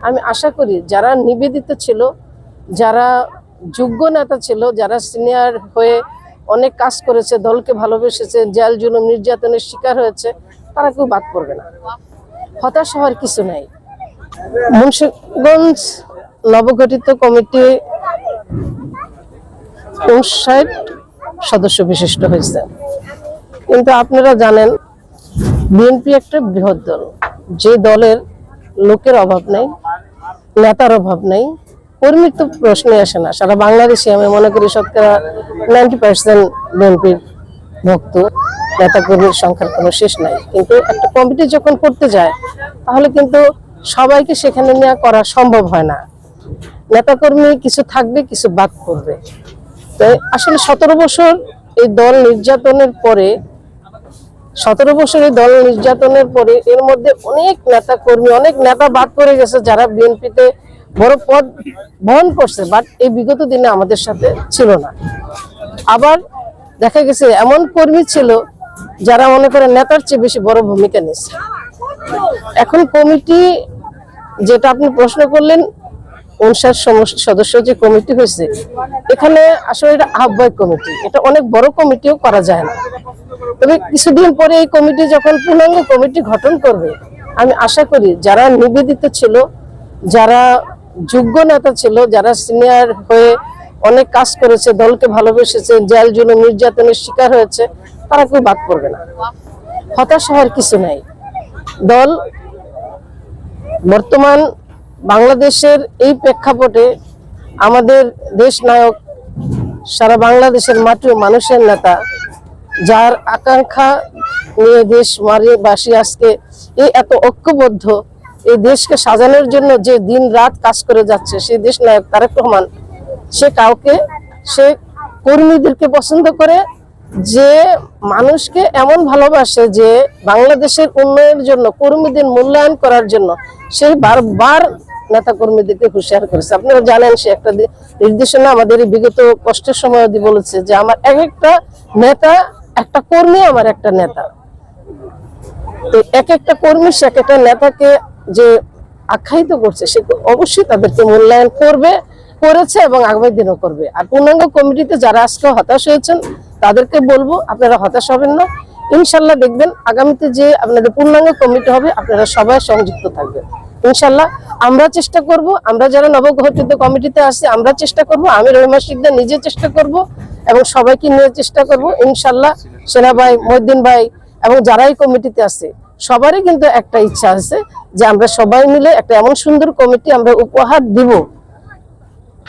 আমি আশা করি যারা নিবেদিত ছিল, যারা যোগ্য নেতা ছিল, যারা সিনিয়র হয়ে অনেক কাজ করেছে, দলকে ভালোবেসেছে, জেল, জুলুম, নির্যাতনের শিকার হয়েছে, তারা কেউ বাদ পড়বে না। হতাশ হওয়ার কিছু নাই। মুন্সিগঞ্জ নবগঠিত কমিটি উনষাট সদস্য বিশিষ্ট হয়েছে। কিন্তু আপনারা জানেন, বিএনপি একটা বৃহৎ দল। যে দলের লোকের অভাব নেই নেতার অভাব নেই। কর্মীর তো প্রশ্নই আসে না। সারা বাংলাদেশে আমি মনে করি শতকরা নাইনটি পার্সেন্ট বিএনপির ভক্ত নেতা কর্মীর সংখ্যার কোনো শেষ নাই। কিন্তু একটা কমিটি যখন করতে যায়, তাহলে কিন্তু সবাইকে সেখানে নেওয়া করা সম্ভব হয় না। নেতাকর্মী কিছু থাকবে, কিছু বাদ পড়বে। তো আসলে সতেরো বছর এই দল নির্যাতনের পরে সতেরো বছর এই দল নির্যাতনের পরে এর মধ্যে অনেক নেতা কর্মী, অনেক নেতা বাদ পড়ে গেছে যারা বিএনপিতে বড় পদ বহন করছে বাট এই বিগত দিনে আমাদের সাথে ছিল না। আবার দেখা গেছে এমন কর্মী ছিল যারা মনে করে নেতার চেয়ে বেশি বড় ভূমিকা নিচ্ছে এখন কমিটি যেটা আপনি প্রশ্ন করলেন উনষাট সদস্য যে কমিটি হয়েছে, এখানে আসলে এটা আহ্বায়ক কমিটি। এটা অনেক বড় কমিটিও করা যায় না। তবে কিছুদিন পরে এই কমিটি যখন পূর্ণাঙ্গ কমিটি গঠন করবে, আমি আশা করি যারা নিবেদিত ছিল, যারা যোগ্য নেতা ছিল, যারা সিনিয়র হয়ে অনেক কাজ করেছে, দলকে ভালোবেসেছে, জেল, জুলুম, নির্যাতনের শিকার হয়েছে, তারা কেউ বাদ পড়বে না। হতাশ হওয়ার কিছু নাই। দল বর্তমান বাংলাদেশের এই প্রেক্ষাপটে আমাদের দেশ নায়ক, সারা বাংলাদেশের মাটি ও মানুষের নেতা যার আকাঙ্ক্ষা নিয়ে দেশ মারিয়ে বাসী আজকে এই এত ঐক্যবদ্ধ এই দেশকে সাজানোর জন্য যে দিন রাত কাজ করে যাচ্ছে, সেই দেশ নায়ক তারেক রহমান, সে কাউকে, সে কর্মীদেরকে পছন্দ করে, যে মানুষকে এমন ভালোবাসে যে বাংলাদেশের উন্নয়নের জন্য, কর্মীদের মূল্যায়ন করার জন্য সেই বারবার নেতা কর্মীদেরকে হুঁশিয়ার করেছে। আপনারা জানেন, সে একটা নির্দেশনা আমাদের বিগত কষ্টের সময় অবধি বলেছে যে আমার এক একটা নেতা একটা কর্মী আমার একটা নেতা। তো এক একটা কর্মী, সে এক একটা নেতাকে যে আখ্যায়িত করছে, সে অবশ্যই তাদেরকে মূল্যায়ন করবে, করেছে এবং আগামী দিনও করবে। আর পূর্ণাঙ্গ কমিটিতে যারা আজকে হতাশ হয়েছেন, তাদেরকে বলব, আপনারা হতাশ হবেন না। ইনশাল্লাহ দেখবেন, আগামীতে যে আপনাদের পূর্ণাঙ্গ কমিটি হবে, আপনারা সবাই সংযুক্ত থাকবেন। ইনশাল্লাহ আমরা চেষ্টা করব, আমরা যারা নবগঠিত কমিটিতে আছি, আমরা চেষ্টা করব, আমি রহিমা শিকদার নিজে চেষ্টা করব এবং সবাইকে নিয়ে চেষ্টা করব। ইনশাল্লাহ সেনা ভাই মহিদ্দিন ভাই এবং যারাই কমিটিতে আছে, সবারই কিন্তু একটা ইচ্ছা আছে যে আমরা সবাই মিলে একটা এমন সুন্দর কমিটি আমরা উপহার দিব।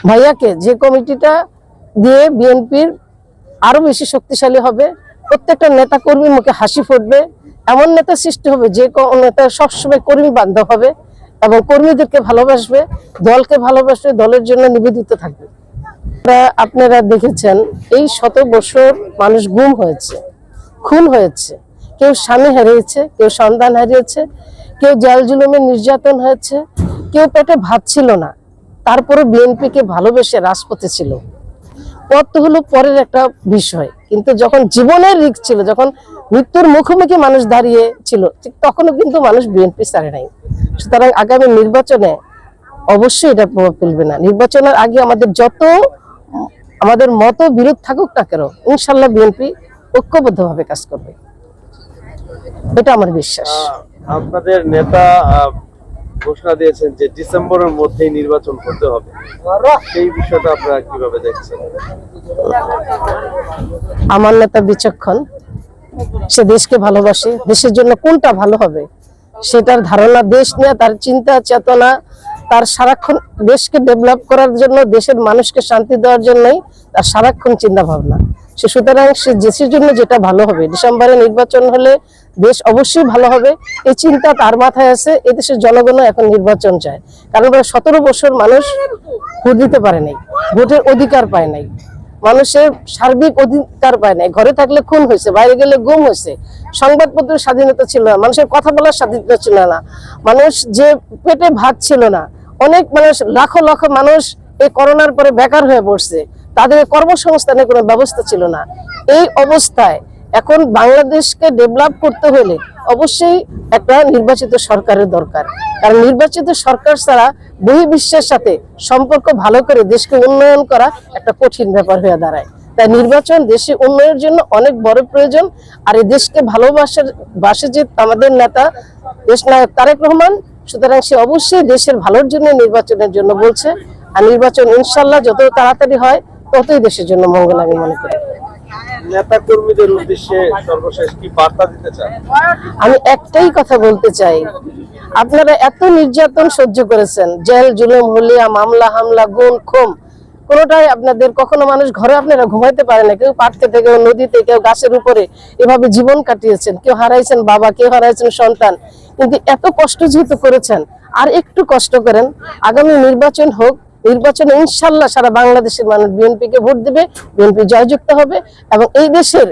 ভাইয়াকে যে কমিটিটা দিয়ে বিএনপির আরও বেশি শক্তিশালী হবে, প্রত্যেকটা নেতা কর্মী মুখে হাসি ফুটবে, এমন নেতা সৃষ্টি হবে যে নেতা সবসময় কর্মী বান্ধব হবে এবং কর্মীদেরকে ভালোবাসবে, দলকে ভালোবাসবে, দলের জন্য নিবেদিত থাকবে। আপনারা- দেখেছেন, এই শত বছর মানুষ গুম হয়েছে, খুন হয়েছে। কেউ স্বামী হারিয়েছে, কেউ সন্তান হারিয়েছে, কেউ জেল জুলুমে নির্যাতন হয়েছে, কেউ পেটে ভাত ছিল না। তারপরে বিএনপিকে ভালোবেসে রাজপথে ছিল। পথ হলো পরের একটা বিষয়, কিন্তু যখন জীবনের রিক ছিল, যখন মৃত্যুর মুখোমুখি মানুষ দাঁড়িয়ে ছিল, ঠিক তখনও কিন্তু মানুষ বিএনপি ছাড়ে নাই। সুতরাং আগামী নির্বাচনে অবশ্যই এটা প্রভাব ফেলবে না। নির্বাচনের আগে আমাদের যত আমাদের মত বিরোধ থাকুক না কেন ইনশাল্লাহ বিএনপি ঐক্যবদ্ধভাবে কাজ করবে। এটা আমার বিশ্বাস। আপনাদের নেতা ঘোষণা দিয়েছেন যে ডিসেম্বরের মধ্যেই নির্বাচন করতে হবে। সেই বিষয়টা আপনারা কীভাবে দেখছেন? আমার নেতা বিচক্ষণ সে দেশকে ভালোবাসে দেশের জন্য কোনটা ভালো হবে সেটার ধারণা দেশ নিয়ে তার চিন্তা চেতনা তার সারাক্ষণ দেশকে ডেভেলপ করার জন্য, দেশের মানুষকে শান্তি দেওয়ার জন্যই তার সারাক্ষণ চিন্তা ভাবনা। সে সুতরাং সে দেশের জন্য যেটা ভালো হবে, ডিসেম্বরে নির্বাচন হলে দেশ অবশ্যই ভালো হবে। এই চিন্তা তার মাথায় আছে, এই দেশের জনগণও এখন নির্বাচন চায়। কারণ প্রায় সতেরো বছর মানুষ ভোট দিতে পারে নাই, ভোটের অধিকার পায় নাই। মানুষের সার্বিক অধিকার পায় নাই, ঘরে থাকলে খুন হয়েছে, বাইরে গেলে গুম হয়েছে। সংবাদপত্রের স্বাধীনতা ছিল না, মানুষের কথা বলার স্বাধীনতা ছিল না। মানুষ যে পেটে ভাত ছিল না অনেক মানুষ, লাখো লাখো মানুষ এই করোনার পরে বেকার হয়ে পড়ছে। তাদের কর্মসংস্থানের কোনো ব্যবস্থা ছিল না। এই অবস্থায় এখন বাংলাদেশকে ডেভেলপ করতে হলে অবশ্যই একটা নির্বাচিত সরকারের দরকার। কারণ নির্বাচিত সরকার ছাড়া বহির্বিশ্বের সাথে সম্পর্ক ভালো করে দেশকে উন্নয়ন করা একটা কঠিন ব্যাপার হয়ে দাঁড়ায়। তাই নির্বাচন দেশে উন্নয়নের জন্য অনেক বড় প্রয়োজন। আর এই দেশকে ভালোবাসার বাসে যে আমাদের নেতা, দেশ নায়ক তারেক রহমান সুতরাং সে অবশ্যই দেশের ভালোর জন্য নির্বাচনের জন্য বলছে। আর নির্বাচন ইনশাল্লাহ যত তাড়াতাড়ি হয় ততই দেশের জন্য মঙ্গল আমি মনে করি। নেতা কর্মীদের উদ্দেশ্যে সর্বশেষ কি বার্তা দিতে চান? আমি একটাই কথা বলতে চাই। আপনারা এত নির্যাতন সহ্য করেছেন। জেল জুলুম হলিয়া মামলা হামলা গুণ খুম। কোনোটাই আপনাদের, কখনো মানুষ ঘরে আপনারা ঘুমাইতে পারে না, কেউ পাটকে থেকে, কেউ নদীতে, কেউ গাছের উপরে এভাবে জীবন কাটিয়েছেন, কেউ হারাইছেন বাবা, কেউ হারাইছেন সন্তান। কিন্তু এত কষ্ট যেহেতু করেছেন, আর একটু কষ্ট করেন, আগামী নির্বাচন হোক, নির্বাচনে ইনশাল্লাহ সারা বাংলাদেশের মানুষ বিএনপিকে ভোট দেবে, বিএনপি জয়যুক্ত হবে, এবং এই দেশের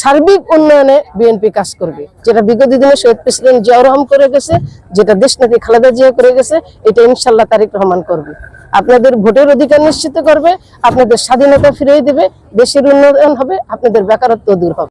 সার্বিক উন্নয়নে বিএনপি কাজ করবে। যেটা বিগত দিনে শহীদ প্রেসিডেন্ট জিয়াউর রহমান করে গেছে, যেটা দেশ নাকি খালেদা জিয়া করে গেছে, এটা ইনশাল্লাহ তারিক রহমান করবে। আপনাদের ভোটের অধিকার নিশ্চিত করবে, আপনাদের স্বাধীনতা ফিরিয়ে দেবে, দেশের উন্নয়ন হবে, আপনাদের বেকারত্ব দূর হবে।